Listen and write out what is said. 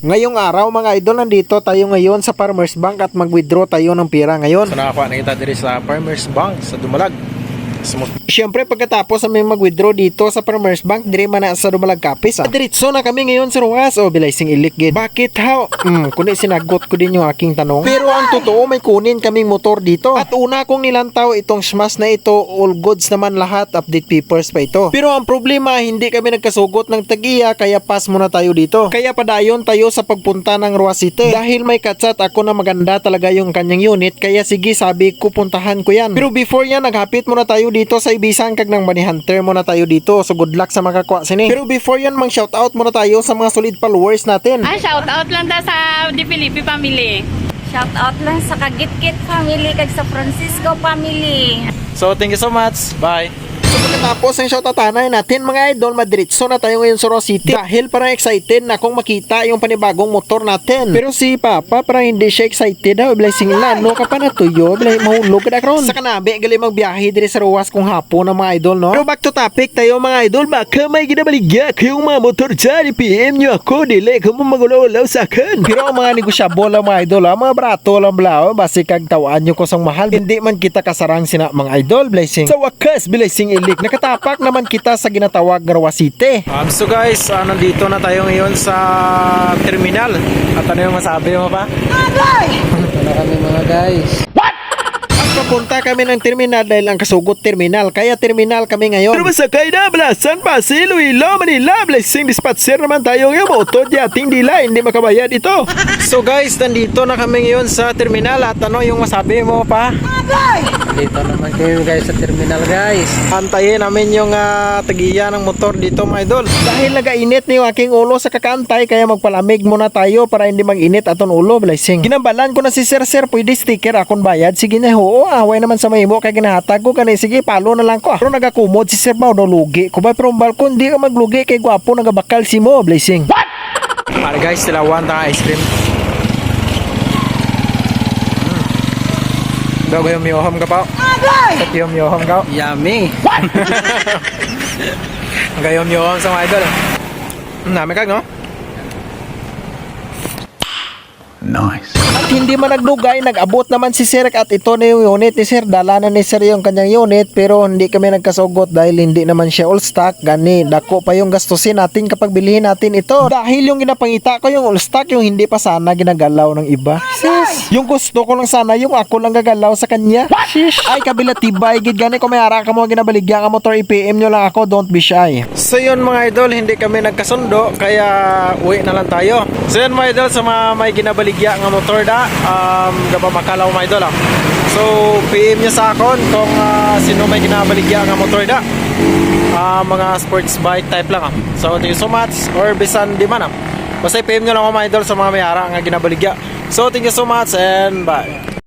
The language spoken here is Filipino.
Ngayong araw mga idol, nandito tayo ngayon sa Farmers Bank at mag-withdraw tayo ng pera ngayon. So nakakuha na kita diri sa Farmers Bank sa Dumalag. Smooth. Siyempre pagkatapos namin mag-withdraw dito sa Farmers Bank, dire man na sa Dumalag Kapis. Diretso na kami ngayon sa Ruas. O, bilay sing ilik gid. Bakit how? Hmm, kundi sinagot ko din yung aking tanong. Pero ang totoo, may kunin kaming motor dito. At una kong nilantaw itong smash na ito, all goods naman lahat, update papers pa ito. Pero ang problema, hindi kami nagkasugot ng tagiya, kaya pass muna tayo dito. Kaya padayon tayo sa pagpunta ng Ruas City. Dahil may katsat ako na maganda talaga yung kanyang unit, kaya sige sabi ko puntahan ko yan. Pero before yan, naghapit muna tayo dito sa Ibisan kag ng Money Hunter muna tayo dito. So good luck sa makakuha sini. Pero before yan, mang shoutout muna tayo sa mga solid followers natin. Ah, shout out lang ta sa Di Filipi family. Shout out lang sa Kagit-Kit family kag sa Francisco family. So thank you so much. Bye. So pagkatapos ng shoutout natin mga idol, madiretso na tayo ngayon sa Ross City. Dahil parang excited na akong makita yung panibagong motor natin. Pero si Papa parang hindi siya excited daw. Bilay singla, no ka pa na tuyo. Bilay mahulog ka na karon. Sa kanabi, gali magbiyahe dire sa Ruas kung hapon ng mga idol, no? Pero back to topic tayo mga idol. Baka may ginabaligya kayong mga motor dyan. PM nyo ako, dili ka mo magulaw sa akin. Pero ang mga negosyable lang mga idol, ah, mga brato lang blaw, basi kag tawaan nyo ko sang mahal. Hindi man kita kasarang sina mga idol, blessing. Sa wakas, blessing ilik. Nakatapak naman kita sa ginatawag nga Ruas City. Um, so guys, ah, nandito na tayo ngayon sa terminal. At ano yung masabi mo pa? Wala kami mga guys. At papunta kami ng terminal dahil ang kasugot terminal. Kaya terminal kami ngayon. Pero masakay na, Blasan, Pasig, Iloilo, Manila. Blessing dispatcher naman tayo ngayon. Motor di ating dila, hindi makabayad ito. So guys, nandito na kami ngayon sa terminal. At ano yung masabi mo pa? Dito naman kayo guys sa terminal guys. Antayin namin yung uh, tagiya ng motor dito mga idol. Dahil nagainit ni yung aking ulo sa kakantay, kaya magpalamig muna tayo para hindi mag-init aton ulo, blessing. Ginambalan ko na si Sir Sir, pwede sticker akong bayad. Sige na, oo, away naman sa mahimo kay ginahatag ko kanay sige, palo na lang ko. Pero nagakumod si Sir Mau, no lugi ko ba? Pero ang balkon, di ka maglugi kay gwapo, nagabakal si mo, blessing. Para guys, tilawan ta ice cream. Hmm. Daw yung miyoham ka pa. At yung miyoham ka. Yummy. Ang gayong miyoham sa mga idol. Hmm, Nami kag no? At hindi man nagdugay, nag-abot naman si Sir at ito na yung unit ni Sir. Dala na ni Sir yung kanyang unit pero hindi kami nagkasugot dahil hindi naman siya all stock. Gani, dako pa yung gastusin natin kapag bilhin natin ito. Dahil yung ginapangita ko yung all stock, yung hindi pa sana ginagalaw ng iba. Sis, yung gusto ko lang sana yung ako lang gagalaw sa kanya. Sis, ay kabila tibay, gid gani kung may ara ka mo ginabaligya ka motor IPM nyo lang ako, don't be shy. So yun mga idol, hindi kami nagkasundo kaya uwi na lang tayo. So yun mga idol, sa mga may ginabaligya nga motor da, um, gaba makalaw mga idol ah. So PM nyo sa akon kung ah, sino may ginabaligya nga motor da. Ah, mga sports bike type lang ah. So thank you so much or bisan di man ah. Basta PM nyo lang ako mga idol sa mga may ara nga ginabaligya. So thank you so much and bye.